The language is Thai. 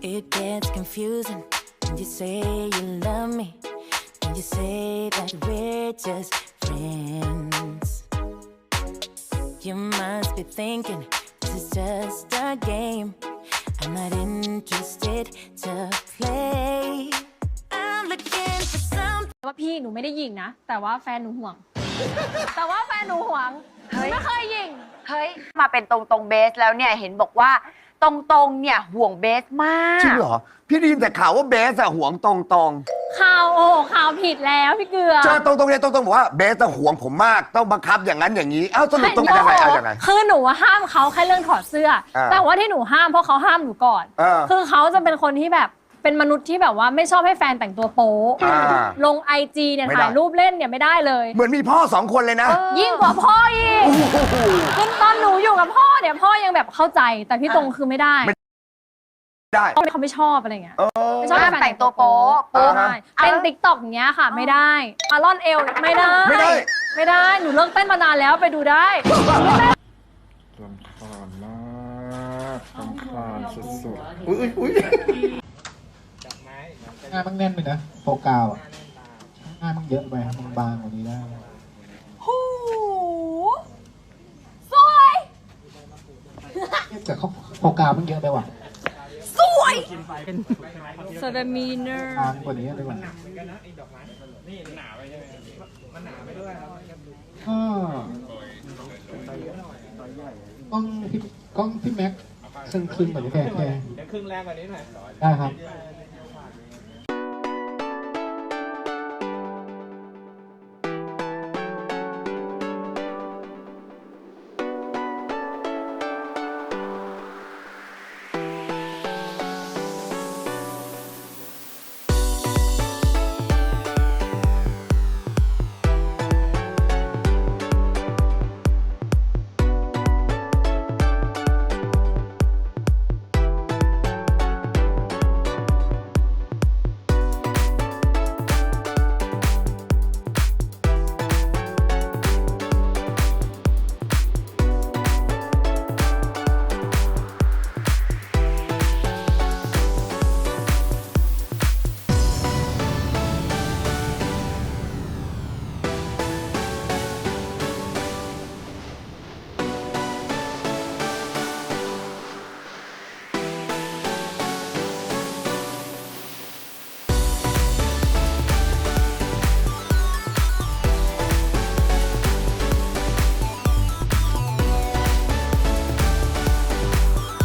gets confusing when you say you love me. When you say that we're just friends. You must be thinking this is just a game. I'm not interested to play. I'm looking for some. ว่าพี่หนูไม่ได้ยิงนะ แต่ว่าแฟนหนูห่วง แต่ว่าแฟนหนูห่วงหนูเฮ้ยไม่เคยยิง เฮ้ย มาเป็นตรงตรงๆเบสแล้วเนี่ย เห็นบอกว่า ตรงตรงๆเนี่ยห่วงเบสมากจริงเหรอ พี่ได้ยินแต่ข่าวว่าเบสอะหวงตรงตรงข่าวโอ้ข่าวผิดแล้วพี่เกลือๆเจอตรงตรงๆเนี่ยตรงตรงๆบอกว่าเบสอะหวงผมมากต้องบังคับอย่างนั้นอย่างนี้เอ้าสรุปต้องเป็นยังไงเอาอย่างไง คือหนูอะห้ามเขาแค่เรื่องถอดเสื้อ อ่าแต่ว่าที่หนูห้ามเพราะเขาห้ามหนูก่อน เออคือเขาจะเป็นคนที่แบบเป็นมนุษย์ที่แบบว่าไม่ชอบให้แฟนแต่งตัวโป๊อ่าลงไอจีเนี่ยไม่ได้ ถ่ายรูปเล่นเนี่ยไม่ได้เลย เหมือนมีพ่อสองคนเลยนะ ยิ่งกว่าพ่ออีกคือตอนหนูอยู่กับพ่อ เนี่ยพ่อยังแบบเข้าใจแต่พี่ตรงคือไม่ได้ไม่ได้เขาไม่ชอบอะไรเงี้ย เออ ไม่ชอบให้ห้ามแต่งตัวโป๊ะโป๊ะอ่าฮะใช่เป็นติ๊กต็อกอย่างเงี้ยค่ะ ไม่ได้อาร่อนเอวไม่ได้ ไม่ได้ ไม่ได้ หนูเลิกเต้นมานานแล้วไปดูได้ รำคาญมากรำคาญสุดๆอุ้ยอุ้ยงานมันแน่นไปนะโฟกาวอะงานมันเยอะไปมันบางกว่านี้ได้ หูสวย แต่เขาโฟกาวมันเยอะไปว่ะสวยสดามีเนอร์บางกว่านี้ไปว่ะก็กล้องพี่กล้องพี่แม็กซ์ซึ่งครึ่งกว่านี้แค่แค่ครึ่งแรกกว่านี้หน่อยได้ครับ